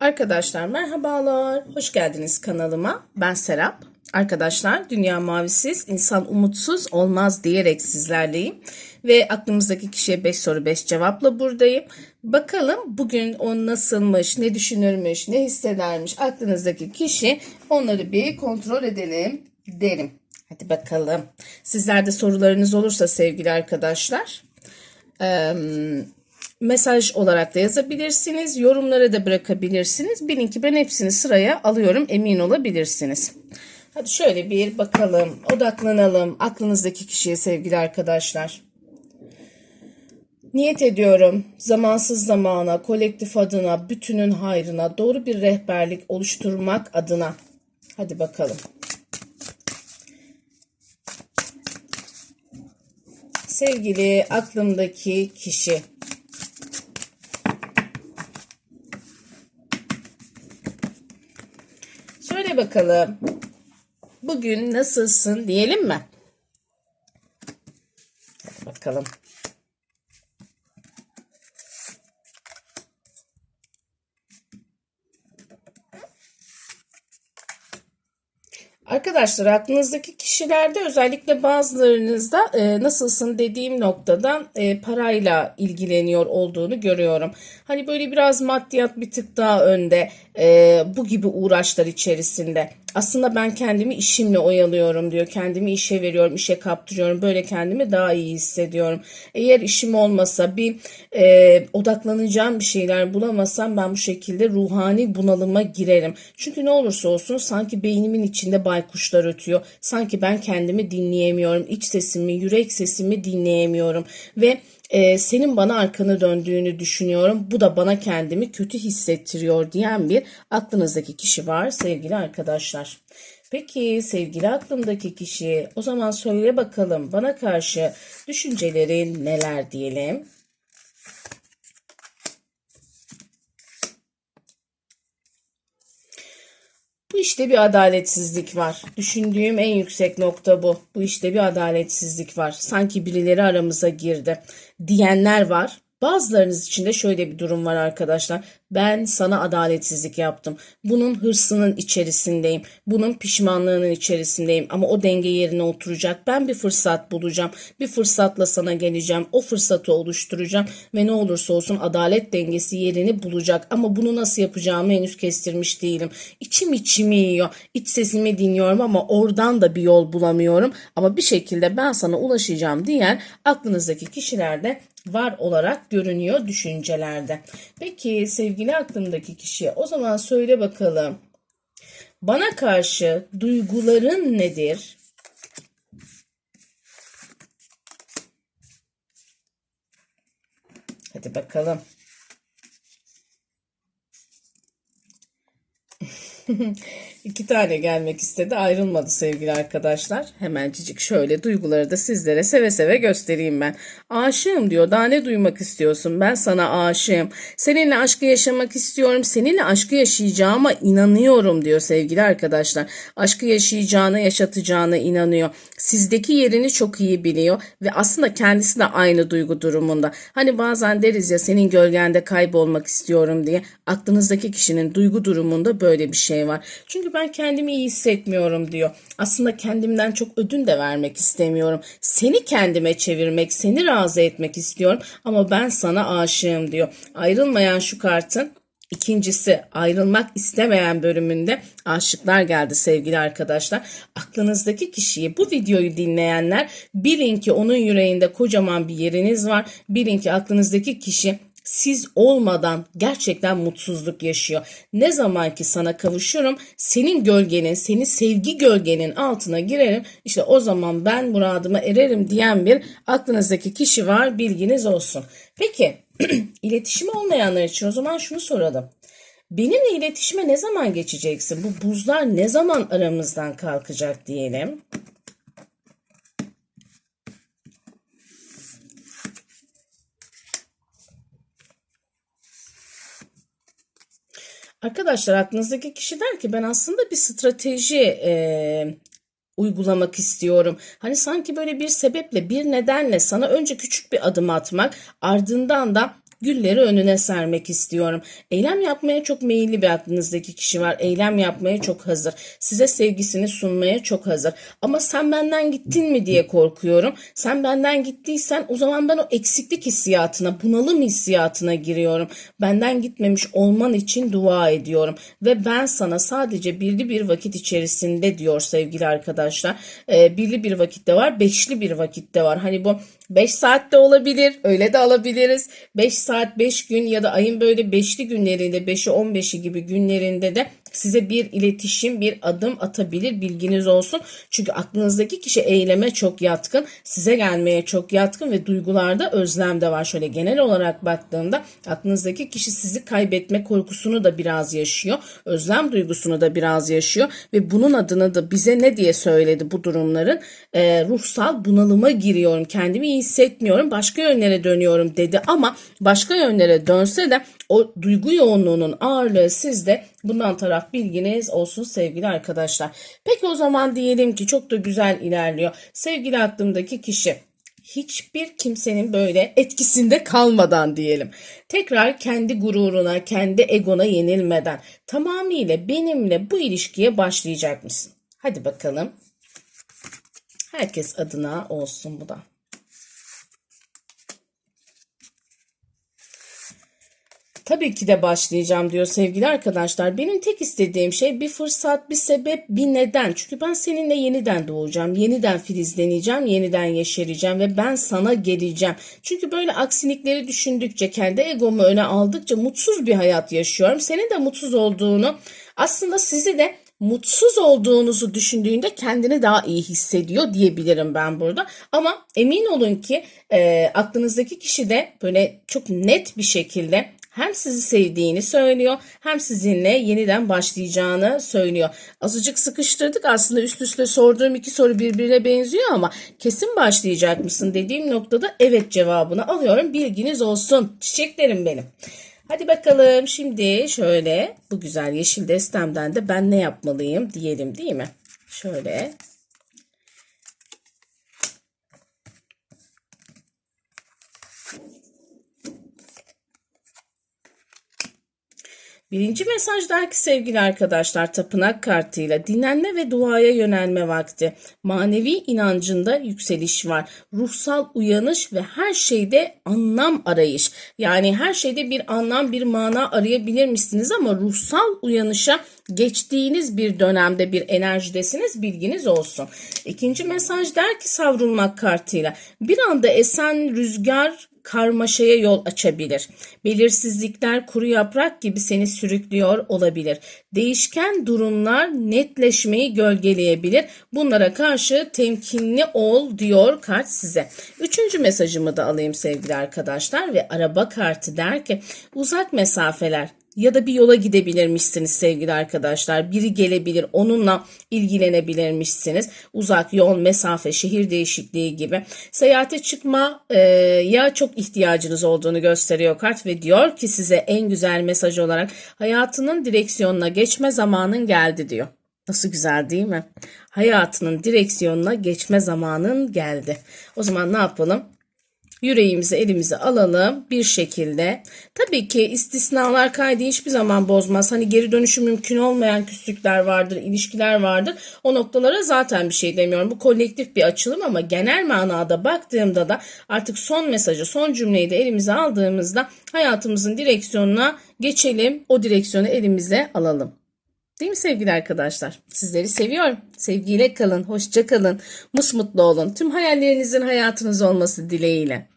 Arkadaşlar merhabalar, hoş geldiniz kanalıma. Ben Serap. Arkadaşlar dünya mavisiz, insan umutsuz olmaz diyerek sizlerleyim. Ve aklımızdaki kişiye 5 soru 5 cevapla buradayım. Bakalım bugün o nasılmış, ne düşünürmüş, ne hissedermiş aklınızdaki kişi onları bir kontrol edelim derim. Hadi bakalım. Sizlerde sorularınız olursa sevgili arkadaşlar mesaj olarak da yazabilirsiniz. Yorumlara da bırakabilirsiniz. Bilin ki ben hepsini sıraya alıyorum. Emin olabilirsiniz. Hadi şöyle bir bakalım. Odaklanalım. Aklınızdaki kişiye sevgili arkadaşlar. Niyet ediyorum zamansız zamana, kolektif adına, bütünün hayrına doğru bir rehberlik oluşturmak adına. Hadi bakalım. Sevgili aklımdaki kişi. Söyle bakalım. Bugün nasılsın diyelim mi? Hadi bakalım. Arkadaşlar aklınızdaki kişilerde özellikle bazılarınızda e, nasılsın dediğim noktada e, parayla ilgileniyor olduğunu görüyorum. Hani böyle biraz maddiyat bir tık daha önde e, bu gibi uğraşlar içerisinde. Aslında ben kendimi işimle oyalıyorum diyor. Kendimi işe veriyorum, işe kaptırıyorum. Böyle kendimi daha iyi hissediyorum. Eğer işim olmasa bir e, odaklanacağım bir şeyler bulamazsam ben bu şekilde ruhani bunalıma girerim. Çünkü ne olursa olsun sanki beynimin içinde baykuşlar ötüyor. Sanki ben kendimi dinleyemiyorum. İç sesimi, yürek sesimi dinleyemiyorum. Ve e, senin bana arkanı döndüğünü düşünüyorum. Bu da bana kendimi kötü hissettiriyor diyen bir aklınızdaki kişi var sevgili arkadaşlar. Peki sevgili aklımdaki kişi o zaman söyle bakalım bana karşı düşüncelerin neler diyelim. Bu işte bir adaletsizlik var. Düşündüğüm en yüksek nokta bu. Bu işte bir adaletsizlik var. Sanki birileri aramıza girdi diyenler var. Bazılarınız için de şöyle bir durum var arkadaşlar. Ben sana adaletsizlik yaptım. Bunun hırsının içerisindeyim. Bunun pişmanlığının içerisindeyim. Ama o denge yerine oturacak. Ben bir fırsat bulacağım. Bir fırsatla sana geleceğim. O fırsatı oluşturacağım. Ve ne olursa olsun adalet dengesi yerini bulacak. Ama bunu nasıl yapacağımı henüz kestirmiş değilim. İçim içimi yiyor. İç sesimi dinliyorum ama oradan da bir yol bulamıyorum. Ama bir şekilde ben sana ulaşacağım diyen aklınızdaki kişilerde var olarak görünüyor düşüncelerde. Peki sevgili aklımdaki kişi o zaman söyle bakalım. Bana karşı duyguların nedir? Hadi bakalım. İki tane gelmek istedi ayrılmadı sevgili arkadaşlar. Hemencik şöyle duyguları da sizlere seve seve göstereyim ben. Aşığım diyor daha ne duymak istiyorsun ben sana aşığım. Seninle aşkı yaşamak istiyorum seninle aşkı yaşayacağıma inanıyorum diyor sevgili arkadaşlar. Aşkı yaşayacağına yaşatacağına inanıyor. Sizdeki yerini çok iyi biliyor ve aslında kendisi de aynı duygu durumunda. Hani bazen deriz ya senin gölgende kaybolmak istiyorum diye aklınızdaki kişinin duygu durumunda böyle bir şey var. Çünkü ben kendimi iyi hissetmiyorum diyor. Aslında kendimden çok ödün de vermek istemiyorum. Seni kendime çevirmek, seni razı etmek istiyorum ama ben sana aşığım diyor. Ayrılmayan şu kartın İkincisi ayrılmak istemeyen bölümünde aşıklar geldi sevgili arkadaşlar. Aklınızdaki kişiyi bu videoyu dinleyenler bilin ki onun yüreğinde kocaman bir yeriniz var. Bilin ki aklınızdaki kişi siz olmadan gerçekten mutsuzluk yaşıyor. Ne zaman ki sana kavuşurum senin gölgenin, seni sevgi gölgenin altına girerim. İşte o zaman ben muradıma ererim diyen bir aklınızdaki kişi var bilginiz olsun. Peki iletişim olmayanlar için o zaman şunu soralım. Benimle iletişime ne zaman geçeceksin? Bu buzlar ne zaman aramızdan kalkacak diyelim. Arkadaşlar aklınızdaki kişi der ki ben aslında bir strateji e, uygulamak istiyorum. Hani sanki böyle bir sebeple bir nedenle sana önce küçük bir adım atmak ardından da gülleri önüne sermek istiyorum. Eylem yapmaya çok meyilli bir aklınızdaki kişi var. Eylem yapmaya çok hazır. Size sevgisini sunmaya çok hazır. Ama sen benden gittin mi diye korkuyorum. Sen benden gittiysen o zaman ben o eksiklik hissiyatına, bunalım hissiyatına giriyorum. Benden gitmemiş olman için dua ediyorum. Ve ben sana sadece birli bir vakit içerisinde diyor sevgili arkadaşlar. Ee, birli bir vakitte var, beşli bir vakitte var. Hani bu 5 saatte olabilir. Öyle de alabiliriz. 5 saat 5 gün ya da ayın böyle 5'li günlerinde 5'i 15'i gibi günlerinde de size bir iletişim, bir adım atabilir. Bilginiz olsun. Çünkü aklınızdaki kişi eyleme çok yatkın, size gelmeye çok yatkın ve duygularda özlem de var. Şöyle genel olarak baktığımda aklınızdaki kişi sizi kaybetme korkusunu da biraz yaşıyor. Özlem duygusunu da biraz yaşıyor ve bunun adını da bize ne diye söyledi bu durumların? Ee, ruhsal bunalıma giriyorum. Kendimi iyi hissetmiyorum. Başka yönlere dönüyorum dedi ama başka yönlere dönse de o duygu yoğunluğunun ağırlığı sizde. Bundan taraf bilginiz olsun sevgili arkadaşlar. Peki o zaman diyelim ki çok da güzel ilerliyor. Sevgili aklımdaki kişi hiçbir kimsenin böyle etkisinde kalmadan diyelim. Tekrar kendi gururuna, kendi egona yenilmeden tamamıyla benimle bu ilişkiye başlayacak mısın? Hadi bakalım. Herkes adına olsun bu da. Tabii ki de başlayacağım diyor sevgili arkadaşlar. Benim tek istediğim şey bir fırsat, bir sebep, bir neden. Çünkü ben seninle yeniden doğacağım, yeniden filizleneceğim, yeniden yeşereceğim ve ben sana geleceğim. Çünkü böyle aksilikleri düşündükçe, kendi egomu öne aldıkça mutsuz bir hayat yaşıyorum. Senin de mutsuz olduğunu, aslında sizi de mutsuz olduğunuzu düşündüğünde kendini daha iyi hissediyor diyebilirim ben burada. Ama emin olun ki e, aklınızdaki kişi de böyle çok net bir şekilde hem sizi sevdiğini söylüyor hem sizinle yeniden başlayacağını söylüyor. Azıcık sıkıştırdık aslında üst üste sorduğum iki soru birbirine benziyor ama kesin başlayacak mısın dediğim noktada evet cevabını alıyorum. Bilginiz olsun çiçeklerim benim. Hadi bakalım şimdi şöyle bu güzel yeşil destemden de ben ne yapmalıyım diyelim değil mi? Şöyle Birinci mesaj der ki sevgili arkadaşlar tapınak kartıyla dinlenme ve duaya yönelme vakti. Manevi inancında yükseliş var. Ruhsal uyanış ve her şeyde anlam arayış. Yani her şeyde bir anlam bir mana arayabilir misiniz ama ruhsal uyanışa geçtiğiniz bir dönemde bir enerjidesiniz bilginiz olsun. İkinci mesaj der ki savrulmak kartıyla bir anda esen rüzgar karmaşaya yol açabilir. Belirsizlikler kuru yaprak gibi seni sürüklüyor olabilir. Değişken durumlar netleşmeyi gölgeleyebilir. Bunlara karşı temkinli ol diyor kart size. Üçüncü mesajımı da alayım sevgili arkadaşlar ve araba kartı der ki uzak mesafeler ya da bir yola gidebilirmişsiniz sevgili arkadaşlar. Biri gelebilir, onunla ilgilenebilirmişsiniz. Uzak yol, mesafe, şehir değişikliği gibi. Seyahate çıkma e, ya çok ihtiyacınız olduğunu gösteriyor kart ve diyor ki size en güzel mesaj olarak hayatının direksiyonuna geçme zamanın geldi diyor. Nasıl güzel değil mi? Hayatının direksiyonuna geçme zamanın geldi. O zaman ne yapalım? Yüreğimizi elimize alalım bir şekilde. Tabii ki istisnalar kaydı hiçbir zaman bozmaz. Hani geri dönüşü mümkün olmayan küslükler vardır, ilişkiler vardır. O noktalara zaten bir şey demiyorum. Bu kolektif bir açılım ama genel manada baktığımda da artık son mesajı, son cümleyi de elimize aldığımızda hayatımızın direksiyonuna geçelim. O direksiyonu elimize alalım. Değil mi sevgili arkadaşlar? Sizleri seviyorum. Sevgiyle kalın, hoşça kalın, musmutlu olun. Tüm hayallerinizin hayatınız olması dileğiyle.